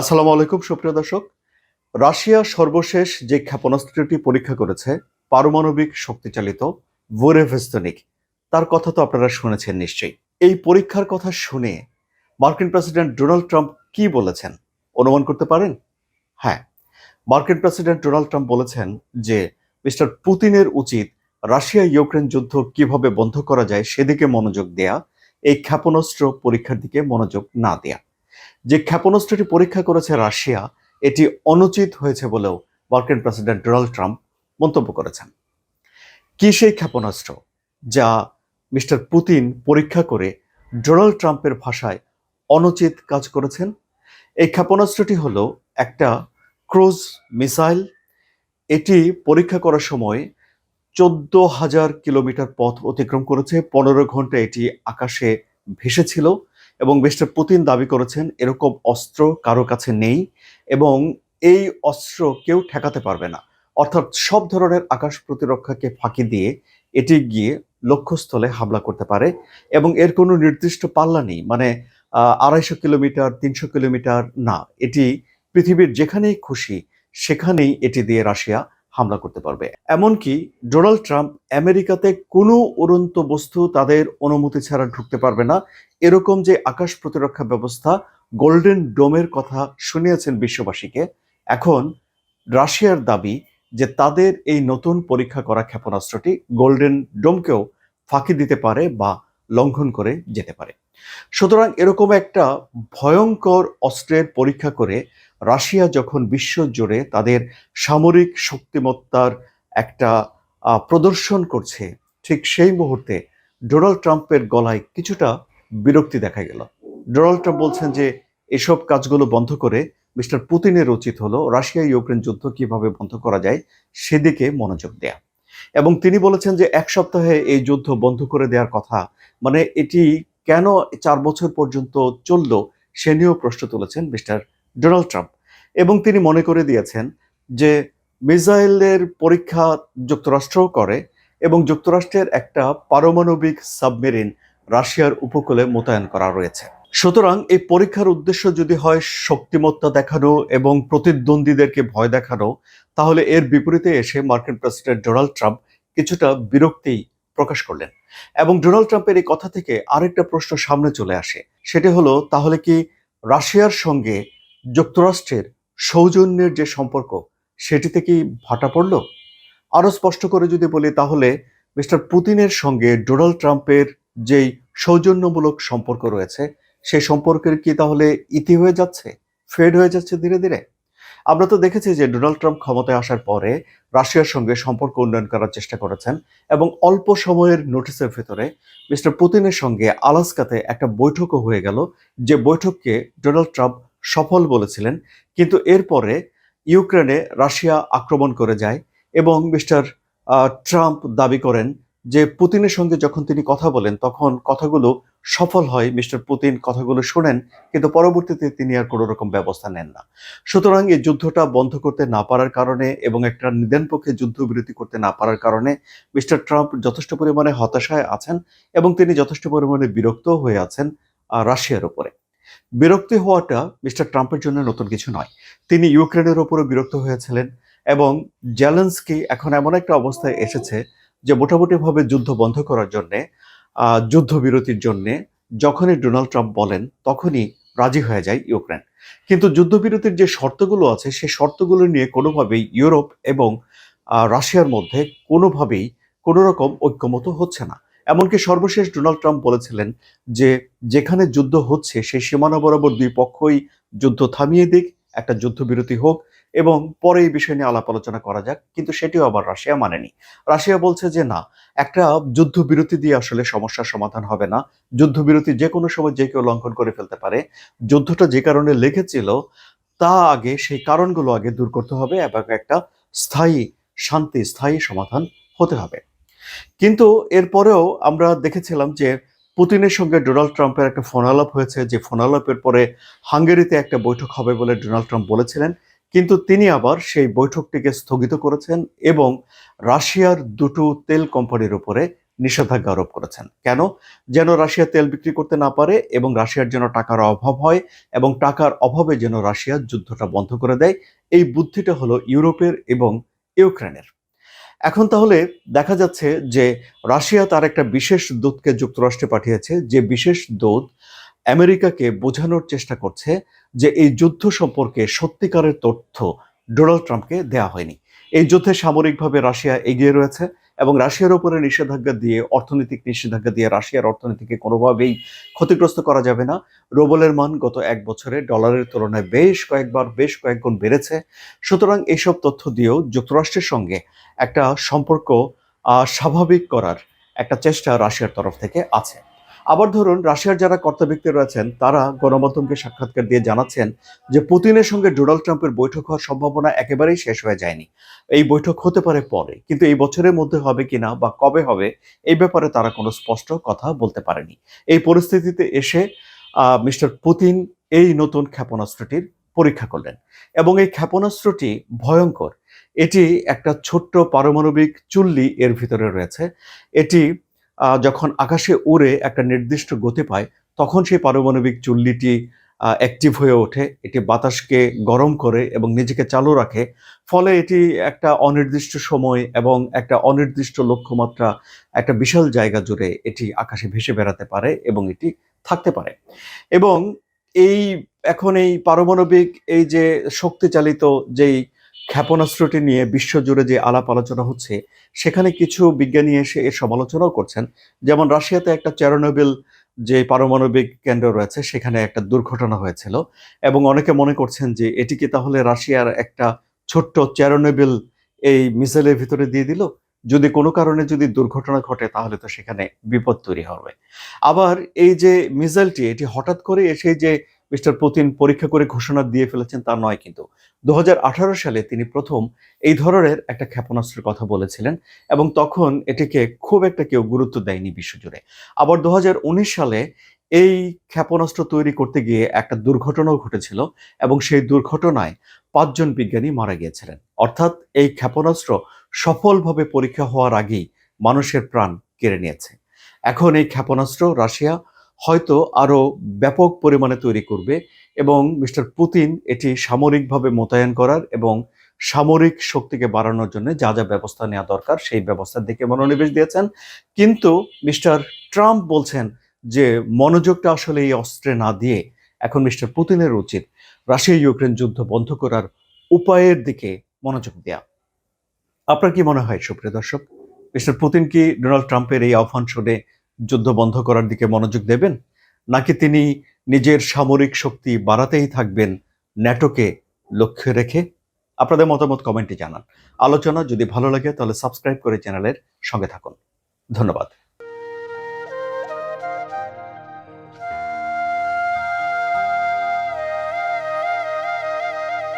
আসসালামু আলাইকুম, সুপ্রিয় দর্শক। রাশিয়া সর্বশেষ যে ক্ষেপণাস্ত্রটি পরীক্ষা করেছে, পারমাণবিক শক্তিচালিত ভোরেভেস্তনিক, তার কথা তো আপনারা শুনেছেন নিশ্চয়ই। এই পরীক্ষার কথা শুনে মার্কিন প্রেসিডেন্ট ডোনাল্ড ট্রাম্প কি বলেছেন, অনুমান করতে পারেন? হ্যাঁ মার্কিন প্রেসিডেন্ট ডোনাল্ড ট্রাম্প বলেছেন যে, মিস্টার পুতিনের উচিত রাশিয়া ইউক্রেন যুদ্ধ কীভাবে বন্ধ করা যায় সেদিকে মনোযোগ দেয়া, এই ক্ষেপণাস্ত্র পরীক্ষার দিকে মনোযোগ না দেয়া। যে ক্ষেপণাস্ত্রটি পরীক্ষা করেছে রাশিয়া, এটি অনুচিত হয়েছে বলেও মার্কিন প্রেসিডেন্ট ডোনাল্ড ট্রাম্প মন্তব্য করেছেন। কি সেই ক্ষেপণাস্ত্র যা মিস্টার পুতিন পরীক্ষা করে ডোনাল্ড ট্রাম্পের ভাষায় অনুচিত কাজ করেছেন? এই ক্ষেপণাস্ত্রটি হলো একটা ক্রুজ মিসাইল। এটি পরীক্ষা করার সময় চোদ্দ হাজার কিলোমিটার পথ অতিক্রম করেছে। পনেরো ঘণ্টা এটি আকাশে ভেসেছিল। এবং মিস্টার পুতিন দাবি করেছেন, এরকম অস্ত্র কারও কাছে নেই এবং এই অস্ত্র কেউ ঠেকাতে পারবে না। অর্থাৎ সব ধরনের আকাশ প্রতিরক্ষাকে ফাঁকি দিয়ে এটি গিয়ে লক্ষ্যস্থলে হামলা করতে পারে এবং এর কোনো নির্দিষ্ট পাল্লা নেই। মানে আড়াইশো কিলোমিটার, তিনশো কিলোমিটার না, এটি পৃথিবীর যেখানেই খুশি সেখানেই এটি দিয়ে রাশিয়া হামলা করতে পারবে। এমনকি ডোনাল্ড ট্রাম্প আমেরিকাতে কোনো উড়ন্ত বস্তু তাদের অনুমতি ছাড়া ঢুকতে পারবে না। এরকম যে আকাশ প্রতিরক্ষা ব্যবস্থা গোল্ডেন ডোমের কথা শুনিয়েছেন বিশ্ববাসীকে, এখন রাশিয়ার দাবি যে তাদের এই নতুন পরীক্ষা করা ক্ষেপণাস্ত্রটি গোল্ডেন ডোমকেও ফাঁকি দিতে পারে বা লঙ্ঘন করে যেতে পারে। সুতরাং এরকম একটা ভয়ঙ্কর অস্ত্রের পরীক্ষা করে রাশিয়া যখন বিশ্ব জুড়ে তাদের সামরিক শক্তিমত্তার একটা প্রদর্শন করছে, ঠিক সেই মুহূর্তে ডোনাল্ড ট্রাম্পের গলায় কিছুটা বিরক্তি দেখা গেল। ডোনাল্ড ট্রাম্প বলছেন যে, এসব কাজগুলো বন্ধ করে মিস্টার পুতিনের উচিত হলো রাশিয়া ইউক্রেন যুদ্ধ কীভাবে বন্ধ করা যায় সেদিকে মনোযোগ দেয়া। এবং তিনি বলেছেন যে, এক সপ্তাহে এই যুদ্ধ বন্ধ করে দেওয়ার কথা। মানে এটি কেন চার বছর পর্যন্ত চলল সে নিয়েও প্রশ্ন তুলেছেন মিস্টার ডোনাল্ড ট্রাম্প। এবং তিনি মনে করে দিয়েছেন যে মিসাইলের পরীক্ষা যুক্তরাষ্ট্রও করে এবং যুক্তরাষ্ট্রের একটা পারমাণবিক সাবমেরিন রাশিয়ার উপকূলে মোতায়েন করা রয়েছে। সুতরাং এই পরীক্ষার উদ্দেশ্য যদি হয় শক্তিমত্তা দেখানো এবং প্রতিদ্বন্দ্বীদেরকে ভয় দেখানো, তাহলে এর বিপরীতে এসে মার্কিন প্রেসিডেন্ট ডোনাল্ড ট্রাম্প কিছুটা বিরক্তি প্রকাশ করলেন। এবং ডোনাল্ড ট্রাম্পের এই কথা থেকে আরেকটা প্রশ্ন সামনে চলে আসে। সেটি হলো, তাহলে কি রাশিয়ার সঙ্গে যুক্তরাষ্ট্রের সৌজন্যের যে সম্পর্ক, সেটিতে কি ভাটা পড়ল? আরও স্পষ্ট করে যদি বলি তাহলে মিস্টার পুতিনের সঙ্গে ডোনাল্ড ট্রাম্পের যেই সৌজন্যমূলক সম্পর্ক রয়েছে, সেই সম্পর্কের কি তাহলে ইতি হয়ে যাচ্ছে, ফেড হয়ে যাচ্ছে ধীরে ধীরে? আমরা তো দেখেছি যে ডোনাল্ড ট্রাম্প ক্ষমতায় আসার পরে রাশিয়ার সঙ্গে সম্পর্ক উন্নয়ন করার চেষ্টা করেছেন এবং অল্প সময়ের নোটিসের ভেতরে মিস্টার পুতিনের সঙ্গে আলাস্কাতে একটা বৈঠকও হয়ে গেল, যে বৈঠককে ডোনাল্ড ট্রাম্প সফল বলেছিলেন, কিন্তু এরপরে ইউক্রেনে রাশিয়া আক্রমণ করে যায় এবং মিস্টার ট্রাম্প দাবি করেন যে পুতিনের সঙ্গে যখন তিনি কথা বলেন তখন কথাগুলো সফল হয়, মিস্টার পুতিন কথাগুলো শোনেন, কিন্তু পরবর্তীতে তিনি আর কোনো রকম ব্যবস্থা নেন না। সুতরাং এই যুদ্ধটা বন্ধ করতে না পারার কারণে এবং একটা নিদেন পক্ষে যুদ্ধবিরতি করতে না পারার কারণে মিস্টার ট্রাম্প যথেষ্ট পরিমাণে হতাশায় আছেন এবং তিনি যথেষ্ট পরিমাণে বিরক্ত হয়ে আছেন রাশিয়ার উপরে। বিরক্তি হওয়াটা মিস্টার ট্রাম্পের জন্য নতুন কিছু নয়। তিনি ইউক্রেনের ওপরও বিরক্ত হয়েছিলেন এবং জেলেন্সকি এখন এমন একটা অবস্থায় এসেছে যে মোটামুটিভাবে যুদ্ধ বন্ধ করার জন্যে যুদ্ধবিরতির জন্যে যখনই ডোনাল্ড ট্রাম্প বলেন তখনই রাজি হয়ে যায় ইউক্রেন। কিন্তু যুদ্ধবিরতির যে শর্তগুলো আছে সেই শর্তগুলো নিয়ে কোনোভাবেই ইউরোপ এবং রাশিয়ার মধ্যে কোনোভাবেই কোনো রকম ঐক্যমত হচ্ছে না। এমনকি সর্বশেষ ডোনাল্ড ট্রাম্প বলেছিলেন যে যেখানে যুদ্ধ হচ্ছে, সেই সীমানা বরাবর দুই পক্ষই যুদ্ধ থামিয়ে দিক, একটা যুদ্ধবিরতি হোক এবং পরে এই বিষয় নিয়ে আলাপ আলোচনা করা যাক। কিন্তু সেটিও আবার রাশিয়া মানেনি। রাশিয়া বলছে যে, না, একটা যুদ্ধবিরতি দিয়ে আসলে সমস্যার সমাধান হবে না। যুদ্ধবিরতি যে কোনো সময় যে কেউ লঙ্ঘন করে ফেলতে পারে। যুদ্ধটা যে কারণে লেগেছিল, তা আগে, সেই কারণগুলো আগে দূর করতে হবে এবং একটা স্থায়ী শান্তি, স্থায়ী সমাধান হতে হবে। কিন্তু এরপরেও আমরা দেখেছিলাম যে পুতিনের সঙ্গে ডোনাল্ড ট্রাম্পের একটা ফোনালাপ হয়েছে, যে ফোনালাপের পরে হাঙ্গেরিতে একটা বৈঠক হবে বলে ডোনাল্ড ট্রাম্প বলেছিলেন। কিন্তু তিনি আবার সেই বৈঠকটিকে স্থগিত করেছেন এবং রাশিয়ার দুটো তেল কোম্পানির উপরে নিষেধাজ্ঞা আরোপ করেছেন। কেন? যেন রাশিয়া তেল বিক্রি করতে না পারে এবং রাশিয়ার যেন টাকার অভাব হয় এবং টাকার অভাবে যেন রাশিয়া যুদ্ধটা বন্ধ করে দেয়। এই বুদ্ধিটা হলো ইউরোপের এবং ইউক্রেনের। এখন তাহলে দেখা যাচ্ছে যে রাশিয়া তার একটা বিশেষ দূতকে যুক্তরাষ্ট্রে পাঠিয়েছে, যে বিশেষ দূত আমেরিকাকে বোঝানোর চেষ্টা করছে যে এই যুদ্ধ সম্পর্কে সত্যিকারের তথ্য ডোনাল্ড ট্রাম্পকে দেয়া হয়নি। এই যুদ্ধে সামরিকভাবে রাশিয়া এগিয়ে রয়েছে এবং রাশিয়ার উপরে নিষেধাজ্ঞা দিয়ে, অর্থনৈতিক নিষেধাজ্ঞা দিয়ে রাশিয়ার অর্থনীতিকে কোনোভাবেই ক্ষতিগ্রস্ত করা যাবে না। রোবলের মান গত এক বছরে ডলারের তুলনায় বেশ কয়েকবার, বেশ কয়েক গুণ বেড়েছে। সুতরাং এইসব তথ্য দিয়েও যুক্তরাষ্ট্রের সঙ্গে একটা সম্পর্ক স্বাভাবিক করার একটা চেষ্টা রাশিয়ার তরফ থেকে আছে। আবার ধরুন রাশিয়ার যারা কর্তা ব্যক্তি রয়েছেন, তারা গণমাধ্যমকে সাক্ষাৎকার দিয়ে জানাচ্ছেন যে পুতিনের সঙ্গে ডোনাল্ড ট্রাম্পের বৈঠক হওয়ার সম্ভাবনা একেবারেই শেষ হয়ে যায়নি। এই বৈঠক হতে পারে পরে, কিন্তু এই বছরের মধ্যে হবে কিনা বা কবে হবে, এই ব্যাপারে তারা কোনো স্পষ্ট কথা বলতে পারেনি। এই পরিস্থিতিতে এসে মিস্টার পুতিন এই নতুন ক্ষেপণাস্ত্রটির পরীক্ষা করলেন এবং এই ক্ষেপণাস্ত্রটি ভয়ঙ্কর। এটি একটা ছোট্ট পারমাণবিক চুল্লি এর ভিতরে রয়েছে। এটি যখন আকাশে উড়ে একটা নির্দিষ্ট গতি পায়, তখন সেই পারমাণবিক চুল্লিটি অ্যাক্টিভ হয়ে ওঠে। এটি বাতাসকে গরম করে এবং নিজেকে চালু রাখে। ফলে এটি একটা অনির্দিষ্ট সময় এবং একটা অনির্দিষ্ট লক্ষ্যমাত্রা, একটা বিশাল জায়গা জুড়ে এটি আকাশে ভেসে বেড়াতে পারে এবং এটি থাকতে পারে। এবং এই, এখন এই পারমাণবিক, এই যে শক্তিচালিত যেই ক্ষেপণাস্ত্রটি নিয়ে বিশ্বজুড়ে যে আলাপ আলোচনা হচ্ছে, সেখানে কিছু বিজ্ঞানী এসে এর সমালোচনাও করছেন। যেমন রাশিয়াতে একটা চেরোনোবিল যে পারমাণবিক কেন্দ্র রয়েছে, সেখানে একটা দুর্ঘটনা হয়েছিল। এবং অনেকে মনে করছেন যে এটিকে তাহলে রাশিয়ার একটা ছোট্ট চেরোনোবিল এই মিসাইলের ভিতরে দিয়ে দিল? যদি কোনো কারণে যদি দুর্ঘটনা ঘটে, তাহলে তো সেখানে বিপদ তৈরি হবে। আবার এই যে মিসাইলটি, এটি হঠাৎ করে এসে যে মিস্টার পুতিন পরীক্ষা করে ঘোষণা দিয়ে ফেলেছেন তা নয় কিন্তু। দুহাজার আঠারো সালে তিনি প্রথম এই ধরনের একটা ক্ষেপণাস্ত্রের কথা বলেছিলেন এবং তখন এটিকে খুব একটা কেউ গুরুত্ব দেয়নি বিশ্বজুড়ে। আবার দুহাজার উনিশ সালে এই ক্ষেপণাস্ত্র তৈরি করতে গিয়ে একটা দুর্ঘটনাও ঘটেছিল এবং সেই দুর্ঘটনায় পাঁচজন বিজ্ঞানী মারা গিয়েছিলেন। অর্থাৎ এই ক্ষেপণাস্ত্র সফলভাবে পরীক্ষা হওয়ার আগেই মানুষের প্রাণ কেড়ে নিয়েছে। এখন এই ক্ষেপণাস্ত্র রাশিয়া হয়তো আরও ব্যাপক পরিমাণে তৈরি করবে এবং মিস্টার পুতিন এটি সামরিকভাবে মোতায়েন করার এবং সামরিক শক্তিকে বাড়ানোর জন্য যা যা ব্যবস্থা নেওয়া দরকার সেই ব্যবস্থার দিকে মনোনিবেশ দিয়েছেন। কিন্তু মিস্টার ট্রাম্প বলছেন যে মনোযোগটা আসলে এই অস্ত্রে না দিয়ে এখন মিস্টার পুতিনের উচিত রাশিয়া ইউক্রেন যুদ্ধ বন্ধ করার উপায়ের দিকে মনোযোগ দেওয়া আপনার কি মনে হয় সুপ্রিয় দর্শক? মিস্টার পুতিন কি ডোনাল্ড ট্রাম্পের এই আহ্বান শুনে যুদ্ধ বন্ধ করার দিকে মনোযোগ দেবেন? নাকি তিনি নিজের সামরিক শক্তি বাড়াতেই থাকবেন ন্যাটোকে লক্ষ্য রেখে? আপনাদের মতামত কমেন্টে জানান। আলোচনা যদি ভালো লাগে, তাহলে সাবস্ক্রাইব করে চ্যানেলের সঙ্গে থাকুন। ধন্যবাদ।